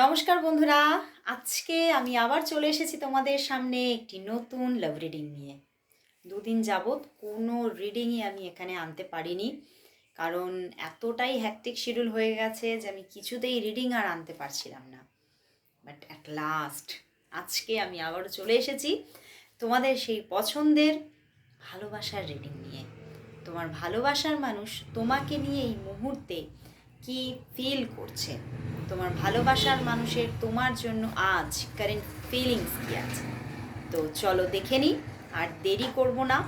নমস্কার বন্ধুরা, আজকে আমি আবার চলে এসেছি তোমাদের সামনে একটি নতুন লাভ রিডিং নিয়ে। দুদিন যাবৎ কোনো রিডিংই আমি এখানে আনতে পারিনি, কারণ এতটাই হ্যাকটিক শিডিউল হয়ে গেছে যে আমি কিছুতেই রিডিং আর আনতে পারছিলাম না। বাট অ্যাট লাস্ট আজকে আমি আবারও চলে এসেছি তোমাদের সেই পছন্দের ভালোবাসার রিডিং নিয়ে। তোমার ভালোবাসার মানুষ তোমাকে নিয়ে এই মুহূর্তে কি ফিল করছে? তোমার ভালোবাসার মানুষের তোমার জন্য আজ কারেন্ট ফিলিংস কি আছে? তো চলো দেখে নিই আর দেরি করব না।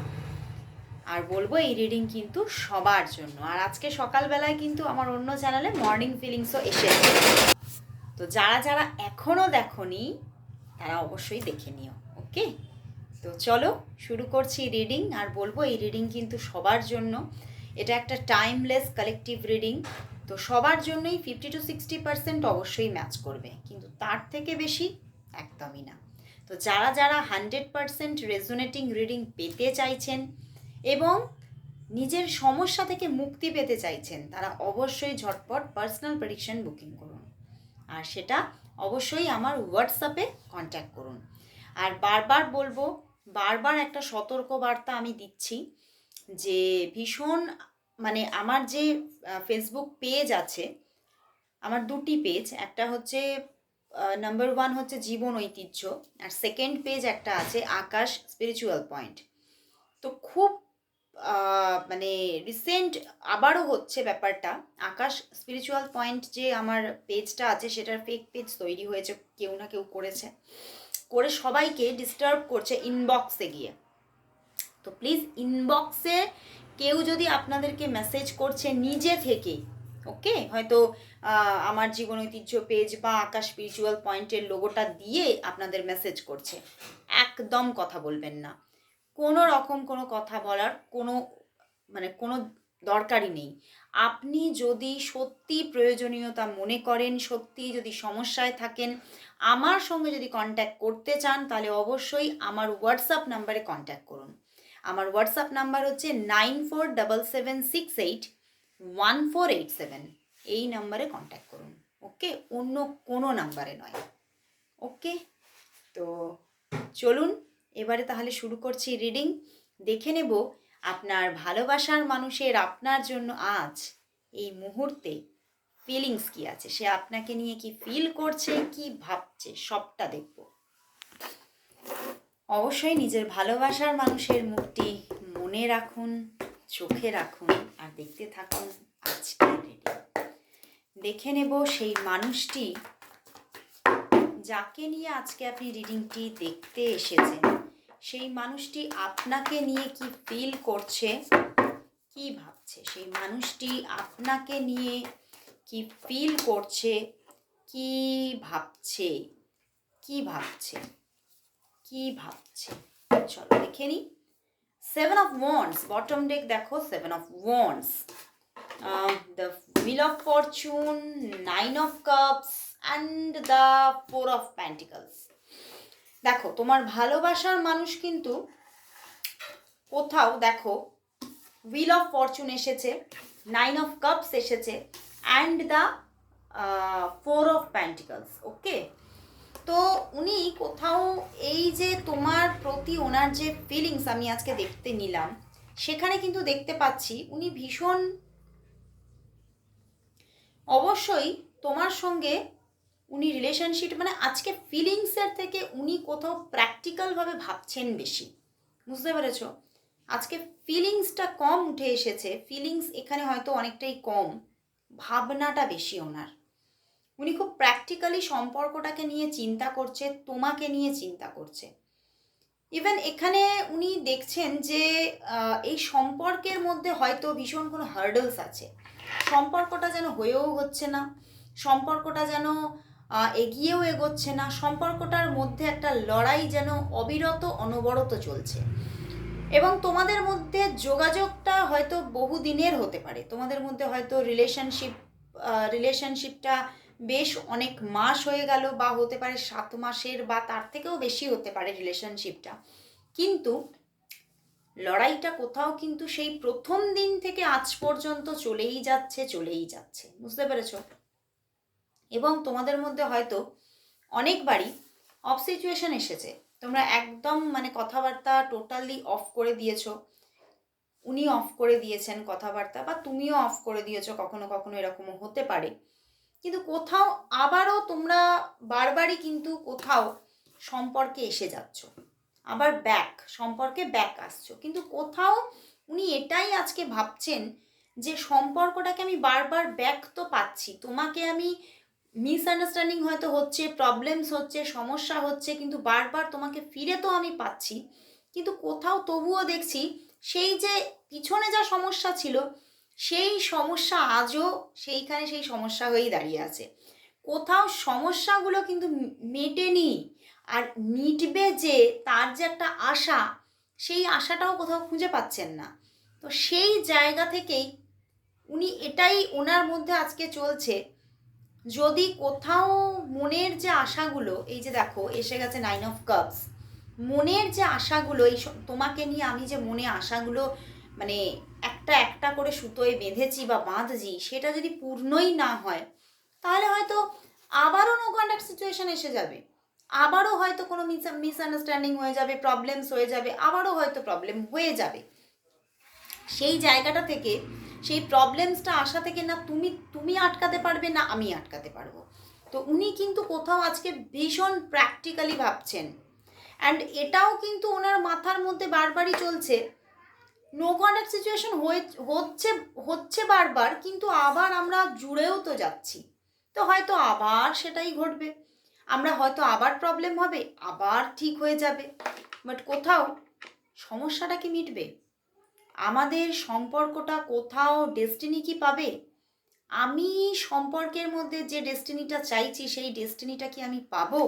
আর বলব এই রিডিং কিন্তু সবার জন্য। আর আজকে সকালবেলায় কিন্তু আমার অন্য চ্যানেলে মর্নিং ফিলিংসও এসেছে। তো যারা যারা এখনও দেখনি, তারা অবশ্যই দেখে নিও ওকে তো চলো শুরু করছি রিডিং আর বলব এই রিডিং কিন্তু সবার জন্য। এটা একটা টাইমলেস কালেকটিভ রিডিং তো সবার জন্যই ফিফটি টু সিক্সটি পার্সেন্ট অবশ্যই ম্যাচ করবে, কিন্তু তার থেকে বেশি একদমই না। তো যারা যারা হান্ড্রেড পার্সেন্ট রেজোনেটিং রিডিং পেতে চাইছেন এবং নিজের সমস্যা থেকে মুক্তি পেতে চাইছেন, তারা অবশ্যই ঝটপট পার্সোনাল প্রেডিকশন বুকিং করুন। আর সেটা অবশ্যই আমার হোয়াটসঅ্যাপে কন্ট্যাক্ট করুন। আর বারবার বলব, বারবার একটা সতর্ক বার্তা আমি দিচ্ছি যে ভীষণ মানে আমার যে ফেসবুক পেজ আছে, আমার দুটি পেজ একটা হচ্ছে নাম্বার ওয়ান হচ্ছে জীবন ঐতিহ্য, আর সেকেন্ড পেজ একটা আছে আকাশ স্পিরিচুয়াল পয়েন্ট তো খুব মানে রিসেন্ট আবারও হচ্ছে ব্যাপারটা, আকাশ স্পিরিচুয়াল পয়েন্ট যে আমার পেজটা আছে, সেটার ফেক পেজ তৈরি হয়েছে, কেউ না কেউ করেছে। করে সবাইকে ডিস্টার্ব করছে ইনবক্সে গিয়ে। তো প্লিজ ইনবক্সে কেউ যদি আপনাদেরকে মেসেজ করছে নিজে থেকেই ওকে হয়তো আমার জীবন ঐতিহ্য পেজ বা আকাশ স্পিরিচুয়াল পয়েন্টের লোগোটা দিয়ে আপনাদের মেসেজ করছে। একদম কথা বলবেন না। কোনো রকম কোনো কথা বলার কোনো মানে কোনো দরকারই নেই। আপনি যদি সত্যি প্রয়োজনীয়তা মনে করেন, সত্যি যদি সমস্যায় থাকেন, আমার সঙ্গে যদি কন্ট্যাক্ট করতে চান, তাহলে অবশ্যই আমার হোয়াটসঅ্যাপ নাম্বারে কন্ট্যাক্ট করুন। আমার হোয়াটসঅ্যাপ নাম্বার হচ্ছে nine four double seven six eight one four eight seven এই নাম্বারে কন্ট্যাক্ট করুন ওকে অন্য কোনো নাম্বারে নয় ওকে তো চলুন, এবারে তাহলে শুরু করছি রিডিং দেখে নেব আপনার ভালোবাসার মানুষের আপনার জন্য আজ এই মুহূর্তে ফিলিংস কি আছে? সে আপনাকে নিয়ে কি ফিল করছে, কি ভাবছে? সবটা দেখব। অবশ্যই নিজের ভালোবাসার মানুষের মুখটি মনে রাখুন, চোখে রাখুন আর দেখতে থাকুন আজকের রিডিং। দেখে নেব সেই মানুষটি যাকে নিয়ে আজকে আপনি রিডিংটি দেখতে এসেছেন। সেই মানুষটি আপনাকে নিয়ে কি ফিল করছে, কি ভাবছে? সেই মানুষটি আপনাকে নিয়ে কি ফিল করছে, কি ভাবছে কি ভাবছে? কি ভাবছে? চলো দেখে নি। Seven of wands bottom deck দেখো seven of wands the wheel of fortune nine of cups and the four of pentacles দেখো, তোমার ভালোবাসার মানুষ কিন্তু কোথাও দেখো হুইল অফ ফরচুন এসেছে নাইন অফ কাপস এসেছে and the four of pentacles okay তো উনি কোথাও এই যে তোমার প্রতি ওনার যে ফিলিংস আমি আজকে দেখতে নিলাম, সেখানে কিন্তু দেখতে পাচ্ছি উনি ভীষণ অবশ্যই তোমার সঙ্গে উনি রিলেশনশিপ মানে আজকে ফিলিংসের থেকে উনি কোথাও প্র্যাকটিক্যালভাবে ভাবছেন বেশি। বুঝতে পেরেছ? আজকে ফিলিংসটা কম উঠে এসেছে ফিলিংস এখানে হয়তো অনেকটাই কম, ভাবনাটা বেশি ওনার। উনি খুব প্র্যাকটিক্যালি সম্পর্কটাকে নিয়ে চিন্তা করছে, তোমাকে নিয়ে চিন্তা করছে। ইভেন এখানে উনি দেখছেন যে এই সম্পর্কের মধ্যে হয়তো ভীষণ কোনো হার্ডলস আছে। সম্পর্কটা যেন হয়েও হচ্ছে না, সম্পর্কটা যেন এগিয়েও এগোচ্ছে না, সম্পর্কটার মধ্যে একটা লড়াই যেন অবিরত অনবরত চলছে। এবং তোমাদের মধ্যে যোগাযোগটা হয়তো বহু দিনের হতে পারে। তোমাদের মধ্যে হয়তো রিলেশনশিপ রিলেশনশিপটা বেশ অনেক মাস হয়ে গেল বা হতে পারে সাত মাসের বা তার থেকেও বেশি হতে পারে রিলেশনশিপটা কিন্তু লড়াইটা কোথাও কিন্তু সেই প্রথম দিন থেকে আজ পর্যন্ত চলেই যাচ্ছে চলেই যাচ্ছে। বুঝতে পেরেছ? এবং তোমাদের মধ্যে হয়তো অনেকবারই অফ সিচুয়েশন এসেছে। তোমরা একদম মানে কথাবার্তা টোটালি অফ করে দিয়েছ। উনি অফ করে দিয়েছেন কথাবার্তা বা তুমিও অফ করে দিয়েছ, কখনো কখনো এরকমও হতে পারে। কিন্তু কোথাও আবারও তোমরা বারবারই কিন্তু কোথাও সম্পর্কে এসে যাচ্ছ। আবার ব্যাক সম্পর্কে ব্যাক আসছো। কিন্তু কোথাও উনি এটাই আজকে ভাবছেন যে সম্পর্কটাকে আমি বারবার ব্যাক তো পাচ্ছি। তোমাকে আমি মিসআন্ডারস্ট্যান্ডিং হয়তো হচ্ছে প্রবলেমস হচ্ছে, সমস্যা হচ্ছে, কিন্তু বারবার তোমাকে ফিরে তো আমি পাচ্ছি। কিন্তু কোথাও তবুও দেখছি সেই যে পিছনে যা সমস্যা ছিল সেই সমস্যা আজও সেইখানে সেই সমস্যা হয়েই দাঁড়িয়ে আছে। কোথাও সমস্যাগুলো কিন্তু মেটেনি। আর মিটবে যে তার যে একটা আশা, সেই আশাটাও কোথাও খুঁজে পাচ্ছেন না। তো সেই জায়গা থেকেই উনি এটাই ওনার মধ্যে আজকে চলছে। যদি কোথাও মনের যে আশাগুলো, এই যে দেখো, এসে গেছে নাইন অফ কাপস মনের যে আশাগুলো, এই তোমাকে নিয়ে আমি যে মনে আশাগুলো মানে একটা একটা করে সুতোয় বেঁধেছি বা বাঁধছি, সেটা যদি পূর্ণই না হয়, তাহলে হয়তো আবারও নো কন্ট্যাক্ট সিচুয়েশন এসে যাবে। আবারও হয়তো কোনো মিস মিসআন্ডারস্ট্যান্ডিং হয়ে যাবে প্রবলেমস হয়ে যাবে, আবারও হয়তো প্রবলেম হয়ে যাবে। সেই জায়গাটা থেকে, সেই প্রবলেমসটা আসা থেকে না তুমি তুমি আটকাতে পারবে না আমি আটকাতে পারব। তো উনি কিন্তু কোথাও আজকে ভীষণ প্র্যাকটিক্যালি ভাবছেন। অ্যান্ড এটাও কিন্তু ওনার মাথার মধ্যে বারবারই চলছে নো কন্ট্যাক্ট সিচুয়েশন হচ্ছে হচ্ছে বারবার, কিন্তু আবার আমরা জুড়েও তো যাচ্ছি। তো হয়তো আবার সেটাই ঘটবে। আমরা হয়তো আবার প্রবলেম হবে, আবার ঠিক হয়ে যাবে। বাট কোথাও সমস্যাটা কি মিটবে? আমাদের সম্পর্কটা কোথাও ডেস্টিনি কি পাবে? আমি সম্পর্কের মধ্যে যে ডেস্টিনিটা চাইছি, সেই ডেস্টিনিটা কি আমি পাবো?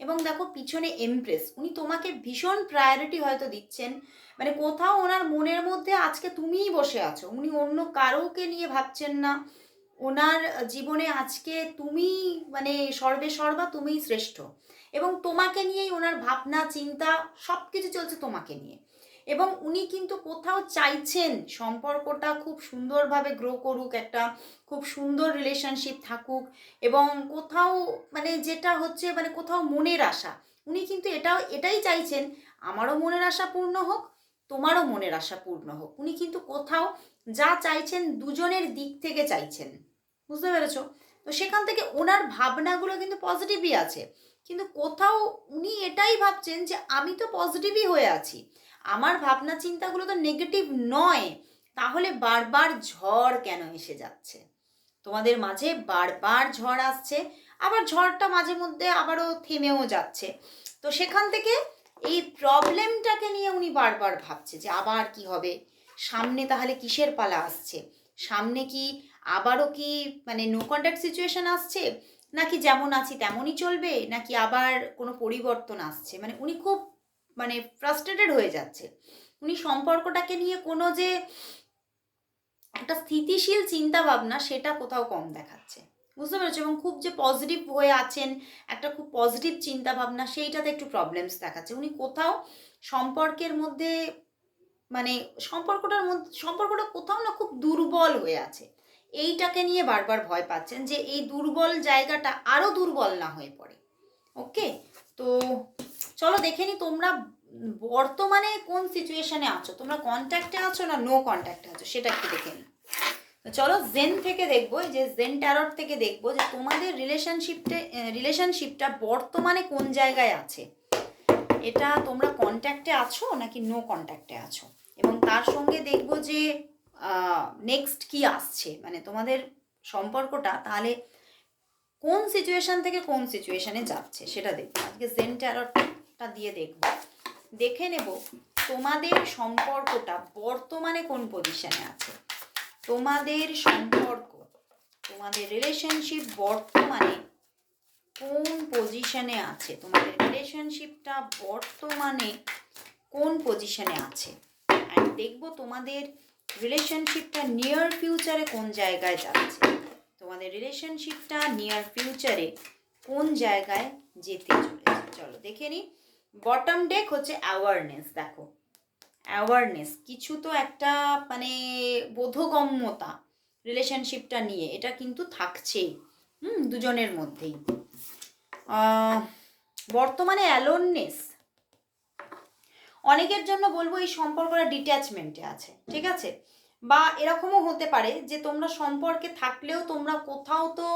এবং দেখো পিছনে এমপ্রেস উনি তোমাকে ভীষণ প্রায়োরিটি হয়তো দিচ্ছেন। মানে কোথাও ওনার মনের মধ্যে আজকে তুমিই বসে আছো, উনি অন্য কারোকে নিয়ে ভাবছেন না। ওনার জীবনে আজকে তুমি মানে সর্বে সর্বা তুমিই শ্রেষ্ঠ। এবং তোমাকে নিয়েই ওনার ভাবনা, চিন্তা সব কিছু চলছে তোমাকে নিয়ে। এবং উনি কিন্তু কোথাও চাইছেন সম্পর্কটা খুব সুন্দরভাবে গ্রো করুক, একটা খুব সুন্দর রিলেশনশিপ থাকুক এবং কোথাও মানে যেটা হচ্ছে মানে কোথাও মনের আশা। উনি কিন্তু এটাও, এটাই চাইছেন, আমারও মনের আশা পূর্ণ হোক, তোমারও মনের আশা পূর্ণ হোক। উনি কিন্তু কোথাও যা চাইছেন দুজনের দিক থেকে চাইছেন। বুঝতে পেরেছ? তো সেখান থেকে ওনার ভাবনাগুলো কিন্তু পজিটিভই আছে। কিন্তু কোথাও উনি এটাই ভাবছেন যে, আমি তো পজিটিভই হয়ে আছি। আমার ভাবনা চিন্তাগুলো তো নেগেটিভ নয়। তাহলে বারবার ঝড় কেন এসে যাচ্ছে? তোমাদের মাঝে বারবার ঝড় আসছে, আবার ঝড়টা মাঝে মধ্যে আবারও থেমেও যাচ্ছে। তো সেখান থেকে এই প্রবলেমটাকে নিয়ে উনি বারবার ভাবছে যে আবার কি হবে? সামনে তাহলে কিসের পালা আসছে? সামনে কি আবারও কি মানে নো কন্ট্যাক্ট সিচুয়েশন আসছে? নাকি যেমন আছি তেমনই চলবে? নাকি আবার কোনো পরিবর্তন আসছে? মানে উনি খুব মানে ফ্রাস্ট্রেটেড হয়ে যাচ্ছে। উনি সম্পর্কটাকে নিয়ে কোনো যে একটা স্থিতিশীল চিন্তা ভাবনা সেটা কোথাও কম দেখাচ্ছে। বুঝতে পেরেছ? এবং খুব যে পজিটিভ হয়ে আছেন, একটা খুব পজিটিভ চিন্তা ভাবনা সেইটাতে একটু প্রবলেমস দেখাচ্ছে। উনি কোথাও সম্পর্কের মধ্যে মানে সম্পর্কটার মধ্যে, সম্পর্কটা কোথাও না খুব দুর্বল হয়ে আছে। এইটাকে নিয়ে বারবার ভয় পাচ্ছেন যে এই দুর্বল জায়গাটা আরও দুর্বল না হয়ে পড়ে। ওকে তো চলো দেখে নি তোমরা বর্তমানে কোন সিচুয়েশনে আছো। তোমরা কন্ট্যাক্টে আছো না নো কন্ট্যাক্টে আছো? সেটা একটু দেখে তো চলো জেন থেকে দেখব যে জেন ট্যারট থেকে দেখব যে তোমাদের রিলেশনশিপটা রিলেশনশিপটা বর্তমানে কোন জায়গায় আছে? এটা তোমরা কন্ট্যাক্টে আছো নাকি নো কন্ট্যাক্টে আছো? এবং তার সঙ্গে দেখব যে নেক্সট কি আসছে? মানে তোমাদের সম্পর্কটা তাহলে কোন সিচুয়েশন থেকে কোন সিচুয়েশানে যাচ্ছে? সেটা দেখব। আজকে জেন ট্যারটটা দিয়ে দেখব। দেখে নেব তোমাদের সম্পর্কটা বর্তমানে কোন পজিশনে আছে। তোমাদের সম্পর্ক, তোমাদের রিলেশনশিপ বর্তমানে কোন পজিশনে আছে? তোমাদের রিলেশনশিপটা বর্তমানে কোন পজিশনে আছে? অ্যান্ড দেখব তোমাদের রিলেশনশিপটা নিয়ার ফিউচারে কোন জায়গায় যাচ্ছে? তোমাদের রিলেশনশিপটা নিয়ার ফিউচারে কোন জায়গায় যেতে চলেছে? চলো দেখে নিই। বটম ডেক হচ্ছে অ্যাওয়ারনেস দেখো। অ্যাওয়ারনেস কিছু তো একটা মানে বোধগম্যতা রিলেশনশিপটা নিয়ে, এটা কিন্তু থাকছেই, হুম, দুজনের মধ্যেই। বর্তমানে অ্যালোননেস অনেকের জন্য বলব এই সম্পর্কটা ডিট্যাচমেন্টে আছে, ঠিক আছে? বা এরকমও হতে পারে যে তোমরা সম্পর্কে থাকলেও তোমরা কোথাও তো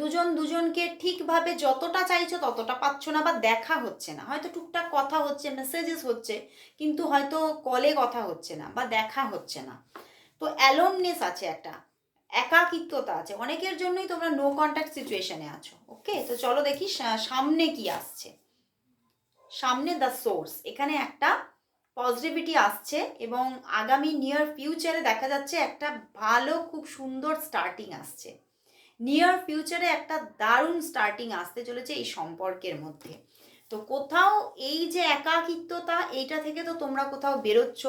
দুজন দুজনকে ঠিকভাবে যতটা চাইছো ততটা পাচ্ছ না বা দেখা হচ্ছে না। হয়তো টুকটাক কথা হচ্ছে মেসেজেস হচ্ছে, কিন্তু হয়তো কলে কথা হচ্ছে না বা দেখা হচ্ছে না। তো অ্যালোননেস আছে একটা, একাকিত্বতা আছে। অনেকের জন্যই তোমরা নো কন্ট্যাক্ট সিচুয়েশনে আছো ওকে তো চলো দেখি সামনে কি আসছে। সামনে দ্য সোর্স এখানে একটা পজিটিভিটি আসছে এবং আগামী নিয়ার ফিউচারে দেখা যাচ্ছে একটা ভালো, খুব সুন্দর স্টার্টিং আসছে। নিয়ার ফিউচারে একটা দারুণ স্টার্টিং আসতে চলেছে এই সম্পর্কের মধ্যে। তো কোথাও এই যে একাকিত্বতা, এইটা থেকে তো তোমরা কোথাও বেরোচ্ছ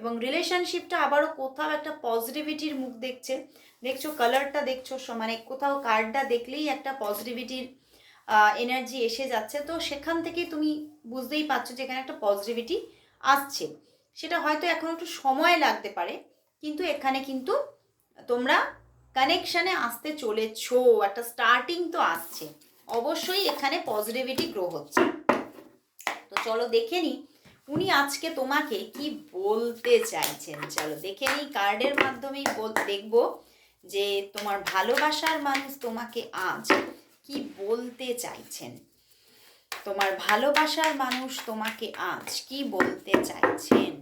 এবং রিলেশনশিপটা আবারও কোথাও একটা পজিটিভিটির মুখ দেখছে। দেখছ কালারটা দেখছ মানে কোথাও কার্ডটা দেখলেই একটা পজিটিভিটির এনার্জি এসে যাচ্ছে। তো সেখান থেকেই তুমি বুঝতেই পারছ যে এখানে একটা পজিটিভিটি আসছে। সেটা হয়তো এখন একটু সময় লাগতে পারে, কিন্তু এখানে কিন্তু তোমরা কানেকশানে আসতে চলেছো, একটা স্টার্টিং তো আসছে। অবশ্যই এখানে পজিটিভিটি গ্রো হচ্ছে। তো চলো দেখে নিই উনি আজকে তোমাকে কি বলতে চাইছেন? চলো দেখে নিই কার্ডের মাধ্যমেই দেখব যে তোমার ভালোবাসার মানুষ তোমাকে আজ কি বলতে চাইছেন? তোমার ভালোবাসার মানুষ তোমাকে আজ কি বলতে চাইছেন?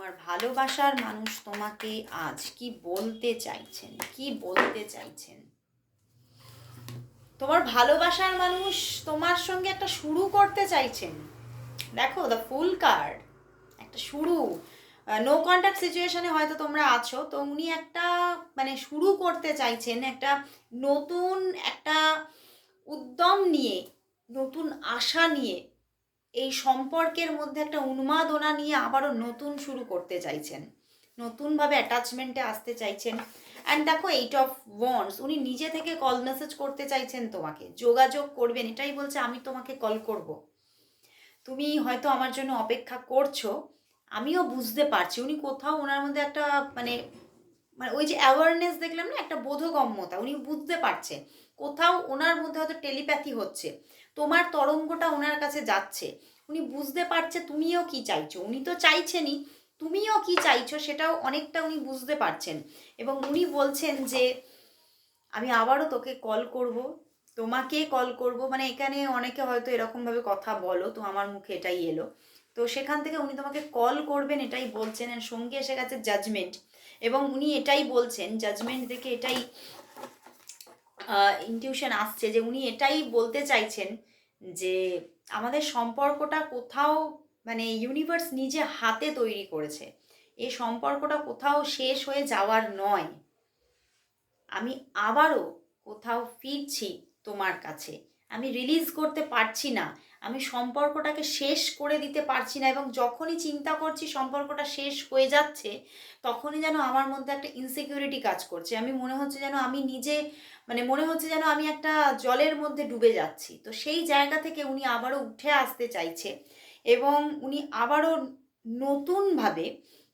তোমার ভালোবাসার মানুষ তোমাকে আজ কি বলতে চাইছেন? কি বলতে চাইছেন? তোমার ভালোবাসার মানুষ তোমার সঙ্গে একটা শুরু করতে চাইছেন। দেখো দ্য ফুল কার্ড একটা শুরু। নো কন্ট্যাক্ট সিচুয়েশনে হয়তো তোমরা আছো, তো উনি একটা মানে শুরু করতে চাইছেন একটা নতুন একটা উদ্যম নিয়ে, নতুন আশা নিয়ে। এই সম্পর্কের মধ্যে একটা উন্মাদনা নিয়ে আবারও নতুন শুরু করতে চাইছেন। নতুনভাবে অ্যাটাচমেন্টে আসতে চাইছেন। অ্যান্ড দেখো এইট অফ ওয়ান্স উনি নিজে থেকে কল মেসেজ করতে চাইছেন তোমাকে। যোগাযোগ করবেন, এটাই বলছে, আমি তোমাকে কল করব। তুমি হয়তো আমার জন্য অপেক্ষা করছ। আমিও বুঝতে পারছি। উনি কোথাও ওনার মধ্যে একটা মানে মানে ওই যে অ্যাওয়ারনেস দেখলাম না, একটা বোধগম্যতা, উনি বুঝতে পারছে। কোথাও ওনার মধ্যে হয়তো টেলিপ্যাথি হচ্ছে। তোমার তরঙ্গটা ওনার কাছে যাচ্ছে। উনি বুঝতে পারছে তুমিও কি চাইছো। উনি তো চাইছেনই, তুমিও কি চাইছো সেটাও অনেকটা উনি বুঝতে পারছেন। এবং উনি বলছেন যে, আমি আবারও তোকে কল করব, তোমাকে কল করব। মানে এখানে অনেকে হয়তো এরকমভাবে কথা বলো, তো আমার মুখে এটাই এলো। তো সেখান থেকে উনি তোমাকে কল করবেন, এটাই বলছেন। সঙ্গে এসে গেছে জাজমেন্ট এবং উনি এটাই বলছেন জাজমেন্ট দেখে এটাই ইনটিউশন আসছে যে উনি এটাই বলতে চাইছেন যে আমাদের সম্পর্কটা কোথাও মানে ইউনিভার্স নিজে হাতে তৈরি করেছে। এই সম্পর্কটা কোথাও শেষ হয়ে যাওয়ার নয়। আমি আবারও কোথাও ফিরছি তোমার কাছে। আমি রিলিজ করতে পারছি না। আমি সম্পর্কটাকে শেষ করে দিতে পারছি না এবং যখনই চিন্তা করছি সম্পর্কটা শেষ হয়ে যাচ্ছে, তখনই যেন আমার মধ্যে একটা ইনসিকিউরিটি কাজ করছে। আমি মনে হচ্ছে যেন আমি নিজে মানে মনে হচ্ছে যেন আমি একটা জলের মধ্যে ডুবে যাচ্ছি। তো সেই জায়গা থেকে উনি আবারও উঠে আসতে চাইছে এবং উনি আবারও নতুনভাবে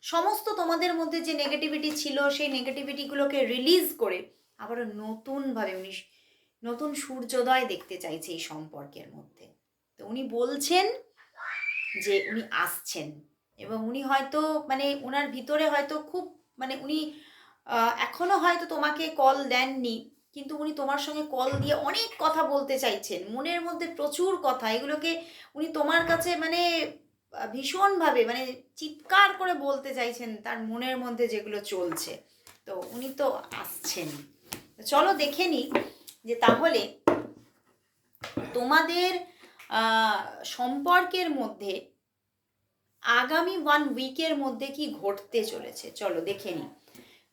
সমস্ত তোমাদের মধ্যে যে নেগেটিভিটি ছিল, সেই নেগেটিভিটিগুলোকে রিলিজ করে আবারও নতুনভাবে উনি নতুন সূর্যোদয় দেখতে চাইছে এই সম্পর্কের মধ্যে। তো উনি বলছেন যে উনি আসছেন। এবং উনি হয়তো মানে ওনার ভিতরে হয়তো খুব মানে উনি আহ, এখনও হয়তো তোমাকে কল দেননি কিন্তু উনি তোমার সঙ্গে কল দিয়ে অনেক কথা বলতে চাইছেন। মনের মধ্যে প্রচুর কথা এগুলোকে উনি তোমার কাছে মানে ভীষণভাবে মানে চিৎকার করে বলতে চাইছেন তার মনের মধ্যে যেগুলো চলছে। তো উনি তো আসছেন। চলো দেখে নিই যে তাহলে তোমাদের সম্পর্কের মধ্যে আগামী ওয়ান উইকের মধ্যে কি ঘটতে চলেছে? চলো দেখে নিই।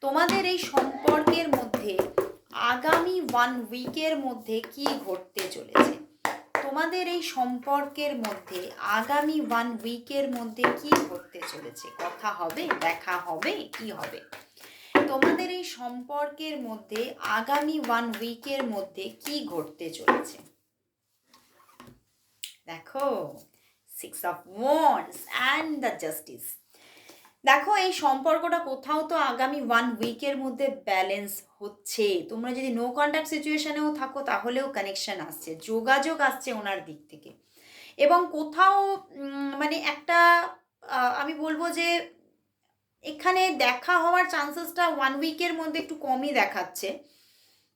তোমাদের এই সম্পর্কের মধ্যে আগামী ওয়ান উইকের মধ্যে কি ঘটতে চলেছে? তোমাদের এই সম্পর্কের মধ্যে আগামী ওয়ান উইকের মধ্যে কি ঘটতে চলেছে? কথা হবে, দেখা হবে, কি হবে? তোমাদের এই সম্পর্কের মধ্যে আগামী ওয়ান উইকের মধ্যে কি ঘটতে চলেছে? দেখো six of wands and the justice দেখো, এই সম্পর্কটা কোথাও তো আগামী ওয়ান উইকের মধ্যে ব্যালেন্স হচ্ছে। তোমরা যদি নো কন্ট্যাক্ট সিচুয়েশনেও থাকো, তাহলেও কানেকশন আসছে, যোগাযোগ আসছে ওনার দিক থেকে। এবং কোথাও মানে একটা আমি বলব যে, এখানে দেখা হওয়ার চান্সেসটা ওয়ান উইকের মধ্যে একটু কমই দেখাচ্ছে।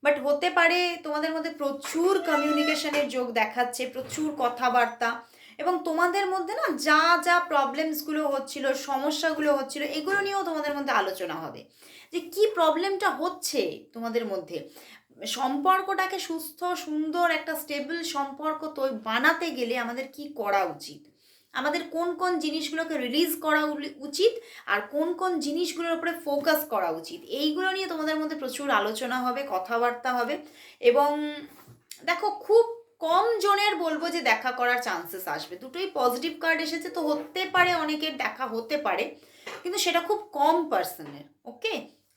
বাট হতে পারে তোমাদের মধ্যে প্রচুর কমিউনিকেশনের যোগ দেখাচ্ছে, প্রচুর কথাবার্তা এবং তোমাদের মধ্যে না যা যা প্রবলেমসগুলো হচ্ছিল, সমস্যাগুলো হচ্ছিল, এগুলো নিয়েও তোমাদের মধ্যে আলোচনা হবে। যে কি প্রবলেমটা হচ্ছে তোমাদের মধ্যে? সম্পর্কটাকে সুস্থ, সুন্দর একটা স্টেবল সম্পর্ক তো, বানাতে গেলে আমাদের কি করা উচিত? আমাদের কোন কোন জিনিসগুলোকে রিলিজ করা উচিত আর কোন কোন জিনিসগুলোর উপরে ফোকাস করা উচিত। এইগুলো নিয়ে তোমাদের মধ্যে প্রচুর আলোচনা হবে, কথাবার্তা হবে এবং দেখো খুব কম জনের বলব যে দেখা করার চান্সেস আসবে। দুটোই পজিটিভ কার্ড এসেছে তো হতে পারে, অনেকের দেখা হতে পারে, কিন্তু সেটা খুব কম পার্সনের ওকে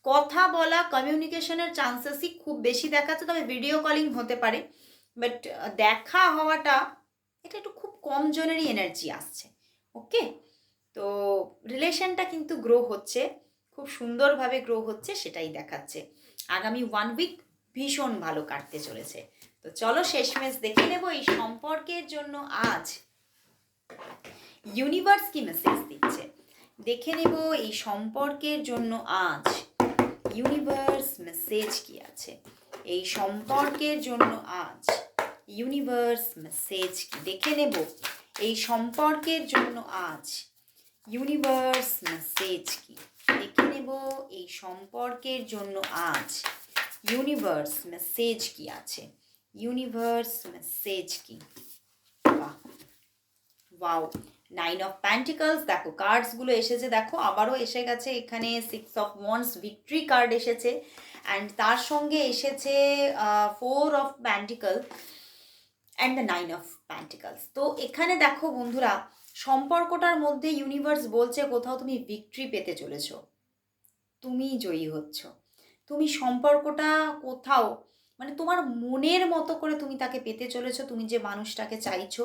কথা বলা কমিউনিকেশনের চান্সেসই খুব বেশি দেখাচ্ছে, তবে ভিডিও কলিং হতে পারে। বাট দেখা হওয়াটা এটা একটু খুব কম জনেরই এনার্জি আসছে ওকে তো রিলেশনটা কিন্তু গ্রো হচ্ছে, খুব সুন্দরভাবে গ্রো হচ্ছে সেটাই দেখাচ্ছে। আগামী ওয়ান উইক ভীষণ ভালো কাটতে চলেছে। তো চলো শেষমেশ দেখে নেব এই সম্পর্কের জন্য আজ ইউনিভার্স কি মেসেজ দিচ্ছে। দেখে নেব এই সম্পর্কের জন্য আজ ইউনিভার্স মেসেজ কি আছে। এই সম্পর্কের জন্য আজ ইউনিভার্স মেসেজ কি? দেখে নেব। এই সম্পর্কের জন্য আজ ইউনিভার্স মেসেজ কি? দেখে নেব এই সম্পর্কের জন্য আজ ইউনিভার্স মেসেজ কি আছে? ইউনিভার্স মেসেজ কি? ওয়াও নাইন অফ প্যান্টিকলস দেখো কার্ডসগুলো এসেছে, দেখো, আবারও এসে গেছে, এখানে six of wands victory card এসেছে অ্যান্ড তার সঙ্গে এসেছে four of pentacle and the nine of pentacles তো এখানে দেখো বন্ধুরা, সম্পর্কটার মধ্যে ইউনিভার্স বলছে কোথাও তুমি ভিক্টরি পেতে চলেছো। তুমি জয়ী হচ্ছ। তুমি সম্পর্কটা কোথাও মানে তোমার মনের মতো করে তুমি তাকে পেতে চলেছো, তুমি যে মানুষটাকে চাইছো,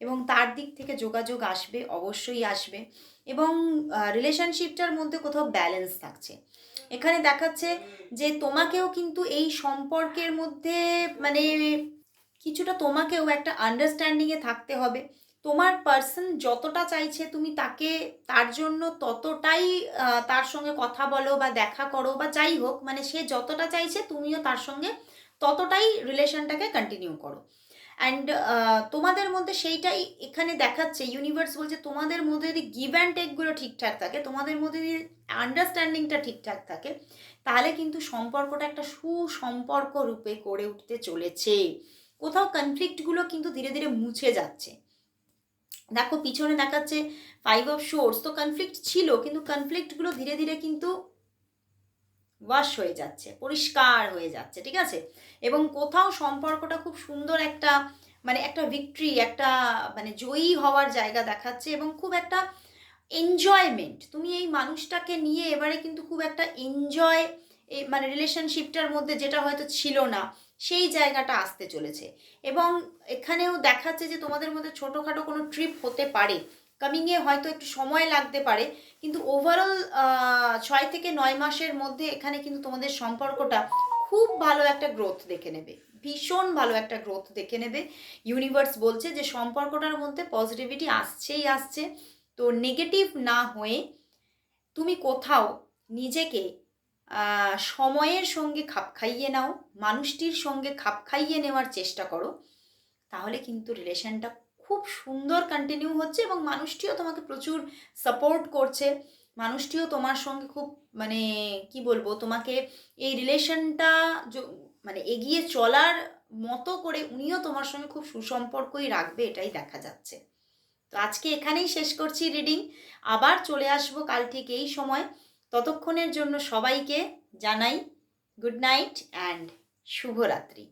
এবং তার দিক থেকে যোগাযোগ আসবে, অবশ্যই আসবে। এবং রিলেশনশিপটার মধ্যে কোথাও ব্যালেন্স থাকছে। এখানে দেখাচ্ছে যে তোমাকেও কিন্তু এই সম্পর্কের মধ্যে মানে কিছুটা তোমাকেও একটা আন্ডারস্ট্যান্ডিংয়ে থাকতে হবে। তোমার পার্সন যতটা চাইছে তুমি তাকে, তার জন্য ততটাই তার সঙ্গে কথা বলো বা দেখা করো বা যাই হোক মানে সে যতটা চাইছে তুমিও তার সঙ্গে ততটাই রিলেশনটাকে কন্টিনিউ করো। অ্যান্ড তোমাদের মধ্যে সেইটাই এখানে দেখাচ্ছে ইউনিভার্স বলছে তোমাদের মধ্যে যদি গিভ অ্যান্ড টেকগুলো ঠিকঠাক থাকে, তোমাদের মধ্যে যদি আন্ডারস্ট্যান্ডিংটা ঠিকঠাক থাকে, তাহলে কিন্তু সম্পর্কটা একটা সুসম্পর্ক রূপে গড়ে উঠতে চলেছে। কোথাও কনফ্লিক্টগুলো কিন্তু ধীরে ধীরে মুছে যাচ্ছে। দেখো পিছনে দেখাচ্ছে ফাইভ অফ শোর্স তো কনফ্লিক্ট ছিল, কিন্তু কনফ্লিক্টগুলো ধীরে ধীরে কিন্তু ওয়াশ হয়ে যাচ্ছে, পরিষ্কার হয়ে যাচ্ছে, ঠিক আছে? এবং কোথাও সম্পর্কটা খুব সুন্দর একটা মানে একটা ভিক্টরি একটা মানে জয়ী হওয়ার জায়গা দেখাচ্ছে এবং খুব একটা এনজয়মেন্ট তুমি এই মানুষটাকে নিয়ে এবারে কিন্তু খুব একটা এনজয় মানে রিলেশনশিপটার মধ্যে যেটা হয়তো ছিল না সেই জায়গাটা আসতে চলেছে। এবং এখানেও দেখাচ্ছে যে তোমাদের মধ্যে ছোটোখাটো কোনো ট্রিপ হতে পারে। কামিংয়ে হয়তো একটু সময় লাগতে পারে, কিন্তু ওভারঅল ছয় থেকে নয় মাসের মধ্যে এখানে কিন্তু তোমাদের সম্পর্কটা খুব ভালো একটা গ্রোথ দেখে নেবে। ভীষণ ভালো একটা গ্রোথ দেখে নেবে। ইউনিভার্স বলছে যে সম্পর্কটার মধ্যে পজিটিভিটি আসছেই আসছে। তো নেগেটিভ না হয়ে তুমি কোথাও নিজেকে সময়ের সঙ্গে খাপ খাইয়ে নাও, মানুষটির সঙ্গে খাপ খাইয়ে নেওয়ার চেষ্টা করো। তাহলে কিন্তু রিলেশনটা খুব সুন্দর কন্টিনিউ হচ্ছে এবং মানুষটিও তোমাকে প্রচুর সাপোর্ট করছে। মানুষটিও তোমার সঙ্গে খুব মানে কি বলব, তোমাকে এই রিলেশনটা মানে এগিয়ে চলার মতো করে উনিও তোমার সঙ্গে খুব সুসম্পর্কই রাখবে, এটাই দেখা যাচ্ছে। তো আজকে এখানেই শেষ করছি রিডিং আবার চলে আসব কাল ঠিক এই সময়। ততক্ষণের জন্য সবাইকে জানাই গুড নাইট অ্যান্ড শুভরাত্রি।